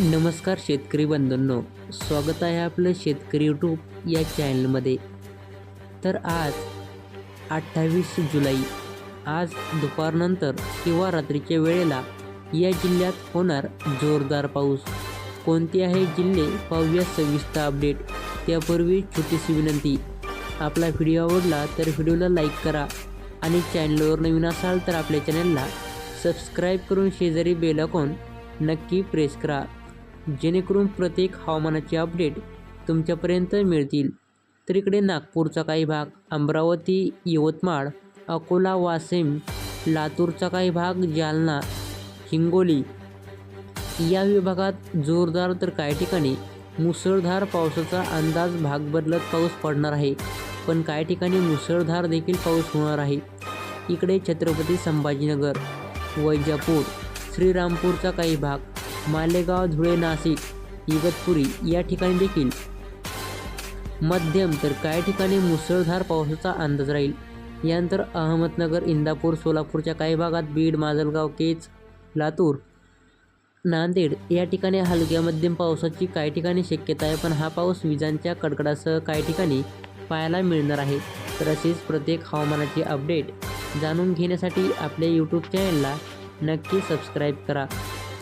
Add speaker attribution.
Speaker 1: नमस्कार शेतकरी बंधूंनो स्वागत आहे आपलं शेतकरी यूट्यूब या चॅनलमध्ये तर आज अठ्ठावीस जुलै आज दुपारनंतर किंवा रात्रीच्या वेळेला या जिल्ह्यात होणार जोरदार पाऊस. कोणते आहे जिल्हे पाहूया सविस्तर अपडेट त्यापूर्वी छोटीशी विनंती आपला व्हिडिओ आवडला तर व्हिडिओला लाईक करा आणि चॅनलवर नवीन असाल तर आपल्या चॅनलला सबस्क्राईब करून शेजारी बेल आयकॉन नक्की प्रेस करा. जेणेकरून प्रत्येक हवामानाचे अपडेट तुमच्यापर्यंत मिळतील. तर इकडे नागपूरचा काही भाग अमरावती यवतमाळ अकोला वाशिम लातूरचा काही भाग जालना हिंगोली. या विभागात जोरदार तर काही ठिकाणी मुसळधार पावसाचा अंदाज भाग बदलत पाऊस पडणार आहे पण काही ठिकाणी मुसळधार देखील पाऊस होणार आहे. इकडे छत्रपती संभाजीनगर वैजापूर श्रीरामपूरचा काही भाग मालेगाव धुळे नाशिक इगतपुरी या ठिकाणी देखील. मध्यम तर काही ठिकाणी मुसळधार पावसाचा अंदाज राहील. यानंतर अहमदनगर इंदापूर सोलापूरच्या काही भागात बीड माजलगाव केच लातूर नांदेड या ठिकाणी हलक्या मध्यम पावसाची काही ठिकाणी शक्यता आहे. पण हा पाऊस विजांच्या कडकडासह काही ठिकाणी पाहायला मिळणार आहे. तर असेच प्रत्येक हवामानाचे अपडेट जाणून घेण्यासाठी आपल्या यूट्यूब चॅनलला नक्की सबस्क्राईब करा.